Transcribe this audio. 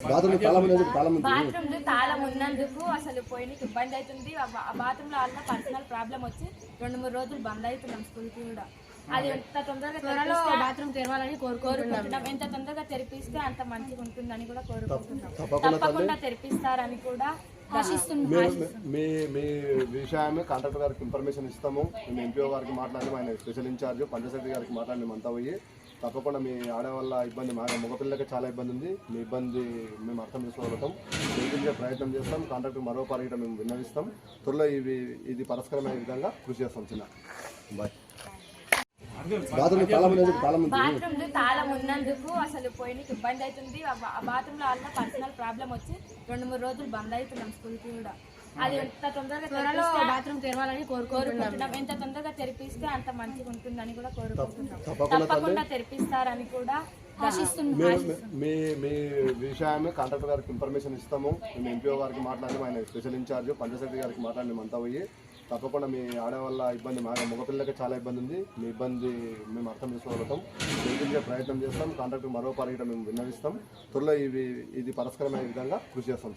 Bathroom తాళం లేదు తాళం ఉంది. బాత్రూమ్ తాళం ఉన్నందుకు అసలు పోయినకి ఇబ్బంది అవుతుంది. ఆ బాత్రూమ్లో వల్ల పర్సనల్ ప్రాబ్లం వచ్చి రెండు మూడు రోజులు బంద్ అవుతున్నాం స్కూల్కి కూడా. అది ఎంత తొందరగా త్వరలో బాత్రూమ్ తెరవాలని కోరుకుంటున్నాం. ఎంత తొందరగా తెరిపిస్తే అంత మంచిగా ఉంటుందని కూడా కోరుకుంటున్నాం. తప్పకుండా తెరిపిస్తారని కూడా మీ మీ విషయాన్ని కాంట్రాక్టర్ గారికి ఇన్ఫర్మేషన్ ఇస్తాము. మేము ఎంపీఓ గారికి మాట్లాడి ఆయన స్పెషల్ ఇన్ఛార్జ్ పంచాయతీ గారికి మాట్లాడి మేము అంతా పోయి. తప్పకుండా మీ ఆడవాళ్ళ ఇబ్బంది మా మగపిల్లలకి చాలా ఇబ్బంది ఉంది. మీ ఇబ్బంది మేము అర్థం చేసుకోగలుగుతాం. తొలగించే ప్రయత్నం చేస్తాం. కాంట్రాక్టర్ మరో పారిట మేము విన్నవిస్తాం. త్వరలో ఇవి ఇది పరస్పరమైన విధంగా కృషి చేస్తాం చిన్న. బాయ్ బాత్రూమ్ తాళం లేదు తాళం ఉంది. బాత్రూమ్ తాళం ఉన్నందుకు అసలు పోయినకి ఇబ్బంది అవుతుంది. బాత్రూమ్లో వల్ల పర్సనల్ ప్రాబ్లం వచ్చి రెండు మూడు రోజులు బంద్ అవుతున్నాం స్కూల్కి కూడా. అది ఎంత తొందరగా త్వరలో బాత్రూమ్ తెరవాలని కోరుకుంటున్నాం. ఎంత తొందరగా తెరిపిస్తే అంత మంచిగా ఉంటుందని కూడా కోరుకుంటున్నాం. తప్పకుండా తెరిపిస్తారని కూడా మీ మీ విషయాన్ని కాంట్రాక్టర్ గారికి ఇన్ఫర్మేషన్ ఇస్తాము. మేము ఎంపీఓ గారికి మాట్లాడి ఆయన స్పెషల్ ఇన్ఛార్జ్ పంచాయతీ గారికి మాట్లాడి మేము అంతా పోయి తప్పకుండా మీ ఆడవాళ్ళ ఇబ్బంది మా మగపిల్లలకి చాలా ఇబ్బంది ఉంది. మీ ఇబ్బంది మేము అర్థం చేసుకోగలుగుతాం. తొలగించే ప్రయత్నం చేస్తాం. కాంట్రాక్టర్ మరో పారిట మేము విన్నవిస్తాం. త్వరలో ఇవి ఇది పరస్కరమైన విధంగా కృషి చేస్తాం.